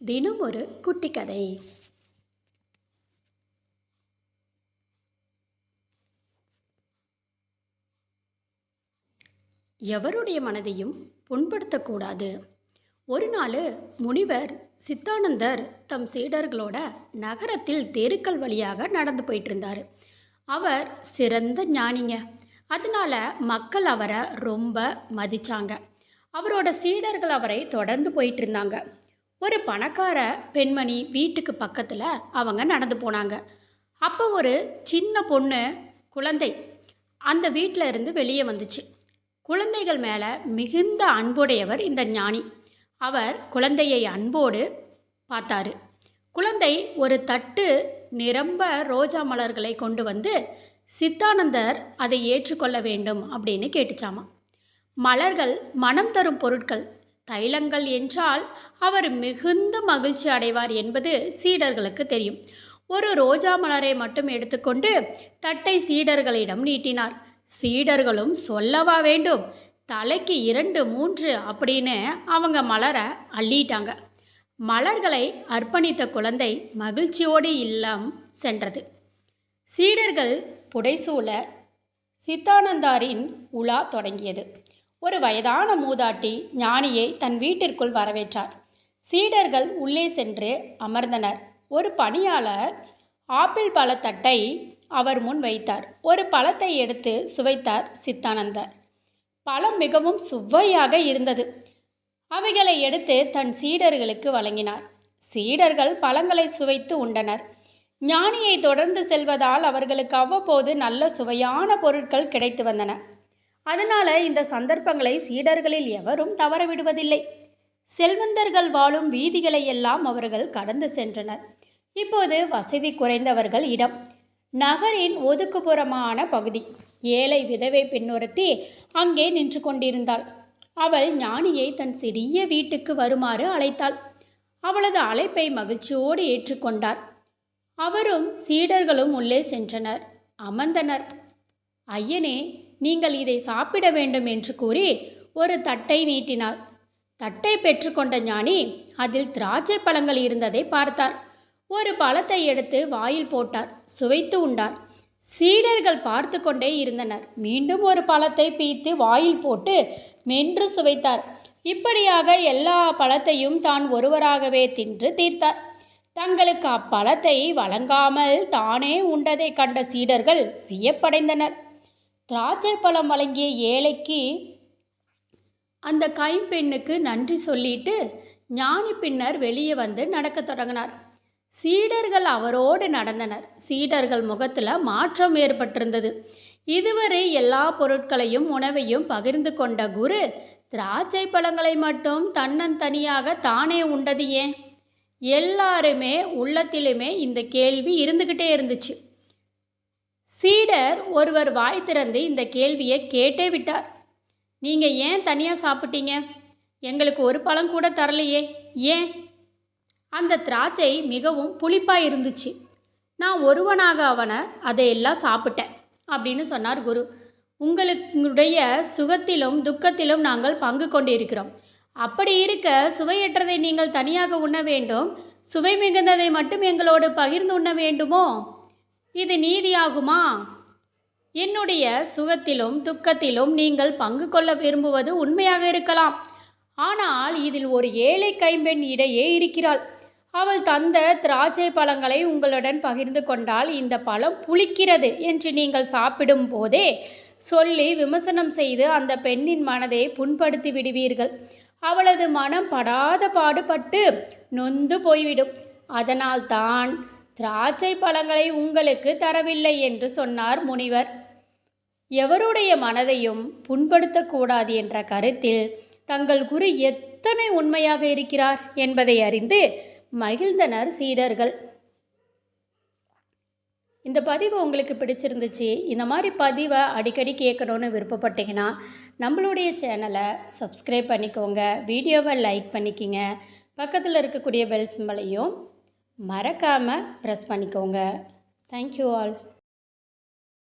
தினம் ஒரு குட்டி கதை எவருடைய மனதையும் புண்படுத்தக்கூடாது. ஒரு நாள் முனிவர் சித்தானந்தர் தம் சீடர்களோட நகரத்தில் தெருக்கள் வழியாக நடந்து போயிட்டு இருந்தார் அவர் சிறந்த ஞானிங்க. அதனால மக்கள் அவரை ரொம்ப மதிச்சாங்க. அவரோட சீடர்கள் அவரை தொடர்ந்து போயிட்டு இருந்தாங்க ஒரு பணக்கார பெண்மணி வீட்டுக்கு பக்கத்தில் அவங்க நடந்து போனாங்க. அப்போ ஒரு சின்ன பொண்ணு குழந்தை அந்த வீட்டில் இருந்து வெளியே வந்துச்சு. குழந்தைகள் மேலே மிகுந்த அன்புடையவர் இந்த ஞானி. அவர் குழந்தையை அன்போடு பார்த்தாரு. குழந்தை ஒரு தட்டு நிரம்ப ரோஜா மலர்களை கொண்டு வந்து சித்தானந்தர் அதை ஏற்றுக்கொள்ள வேண்டும் அப்படின்னு கேட்டுச்சாமா. மலர்கள் மனம் தரும் பொருட்கள். தைலங்கள் என்றால் அவர் மிகுந்த மகிழ்ச்சி அடைவார் என்பது சீடர்களுக்கு தெரியும். ஒரு ரோஜா மலரை மட்டும் எடுத்துக்கொண்டு தட்டை சீடர்களிடம் நீட்டினார். சீடர்களும் சொல்லவா வேண்டும்? தலைக்கு இரண்டு மூன்று அப்படின்னு அவங்க மலரை அள்ளிட்டாங்க. மலர்களை அர்ப்பணித்த குழந்தை மகிழ்ச்சியோடு இல்லம் சென்றது. சீடர்கள் புடைசூழ சித்தானந்தாரின் உலா தொடங்கியது. ஒரு வயதான மூதாட்டி ஞானியை தன் வீட்டிற்குள் வரவேற்றார். சீடர்கள் உள்ளே சென்று அமர்ந்தனர். ஒரு பணியாளர் ஆப்பிள் பழத்தட்டை அவர் முன் வைத்தார். ஒரு பழத்தை எடுத்து சுவைத்தார் சித்தானந்தர். பழம் மிகவும் சுவையாக இருந்தது. அவைகளை எடுத்து தன் சீடர்களுக்கு வழங்கினார். சீடர்கள் பழங்களை சுவைத்து உண்டனர். ஞானியை தொடர்ந்து செல்வதால் அவர்களுக்கு அவ்வப்போது நல்ல சுவையான பொருட்கள் கிடைத்து வந்தன. அதனால இந்த சந்தர்ப்பங்களை சீடர்களில் எவரும் தவற விடுவதில்லை செல்வந்தர்கள் வாழும் வீதிகளை எல்லாம் அவர்கள் கடந்து சென்றனர். இப்போது வசதி குறைந்தவர்கள் இடம். நகரின் ஒதுக்குப்புறமான பகுதி. ஏழை விதவை பெண்ணொருத்தி அங்கே நின்று கொண்டிருந்தாள். அவள் ஞானியை தன் சிறிய வீட்டுக்கு வருமாறு அழைத்தாள். அவளது அழைப்பை மகிழ்ச்சியோடு ஏற்றுக்கொண்டார். அவரும் சீடர்களும் உள்ளே சென்றனர். அமர்ந்தனர். ஐயனே நீங்கள் இதை சாப்பிட வேண்டும் என்று கூறி ஒரு தட்டை நீட்டினாள். தட்டை பெற்றுக்கொண்ட ஞானி அதில் திராட்சை பழங்கள் இருந்ததை பார்த்தார். ஒரு பழத்தை எடுத்து வாயில் போட்டார். சுவைத்து உண்டார். சீடர்கள் பார்த்து கொண்டே இருந்தனர். மீண்டும் ஒரு பழத்தை பீத்து வாயில் போட்டு மென்று சுவைத்தார். இப்படியாக எல்லா பழத்தையும் தான் ஒருவராகவே தின்று தீர்த்தார். தங்களுக்கு அப்பழத்தை வழங்காமல் தானே உண்டதை கண்ட சீடர்கள் வியப்படைந்தனர். திராட்சை பழம் வழங்கிய ஏழைக்கு அந்த கைம்பெண்ணுக்கு நன்றி சொல்லிட்டு ஞானி பின்னர் வெளியே வந்து நடக்க தொடங்கினார். சீடர்கள் அவரோடு நடந்தனர். சீடர்கள் முகத்தில் மாற்றம் ஏற்பட்டிருந்தது. இதுவரை எல்லா பொருட்களையும் உணவையும் பகிர்ந்து கொண்ட குரு திராட்சை பழங்களை மட்டும் தன்னந்தனியாக தானே உண்டது ஏன்? எல்லாருமே உள்ளத்திலுமே இந்த கேள்வி இருந்துக்கிட்டே இருந்துச்சு. சீடர் ஒருவர் வாய் திறந்து இந்த கேள்வியை கேட்டே விட்டார். நீங்கள் ஏன் தனியாக சாப்பிட்டீங்க? எங்களுக்கு ஒரு பழம் கூட தரலையே. ஏன்? அந்த திராட்சை மிகவும் புளிப்பாக இருந்துச்சு. நான் ஒருவனாக அவனை அதையெல்லாம் சாப்பிட்டேன் அப்படின்னு சொன்னார் குரு. உங்களுடைய சுகத்திலும் துக்கத்திலும் நாங்கள் பங்கு கொண்டிருக்கிறோம். அப்படி இருக்க சுவையற்றதை நீங்கள் தனியாக உண்ண வேண்டும். சுவை மிகுந்ததை மட்டும் எங்களோடு பகிர்ந்து உண்ண வேண்டுமோ? இது நீதியாகுமா? என்னுடைய சுகத்திலும் துக்கத்திலும் நீங்கள் பங்கு கொள்ள விரும்புவது உண்மையாக இருக்கலாம். ஆனால் இதில் ஒரு ஏழை கைம்பெண் இடையே இருக்கிறாள். அவள் தந்த திராட்சை பழங்களை உங்களுடன் பகிர்ந்து கொண்டால் இந்த பழம் புளிக்கிறது என்று நீங்கள் சாப்பிடும் போதே சொல்லி விமர்சனம் செய்து அந்த பெண்ணின் மனதை புண்படுத்தி விடுவீர்கள். அவளது மனம் படாத பாடுபட்டு நொந்து போய்விடும். அதனால் தான் திராட்சை பழங்களை உங்களுக்கு தரவில்லை என்று சொன்னார் முனிவர். எவருடைய மனதையும் புண்படுத்தக்கூடாது என்ற கருத்தில் தங்கள் குரு எத்தனை உண்மையாக இருக்கிறார் என்பதை அறிந்து மகிழ்ந்தனர் சீடர்கள். இந்த பதிவு உங்களுக்கு பிடிச்சிருந்துச்சு இந்த மாதிரி பதிவை அடிக்கடி கேட்கணுன்னு விருப்பப்பட்டீங்கன்னா நம்மளுடைய சேனலை சப்ஸ்கிரைப் பண்ணிக்கோங்க வீடியோவை லைக் பண்ணிக்கிங்க. பக்கத்தில் இருக்கக்கூடிய பெல் சிம்பலையும் மறக்காமல் ப்ரெஸ் பண்ணிக்கோங்க. Thank you all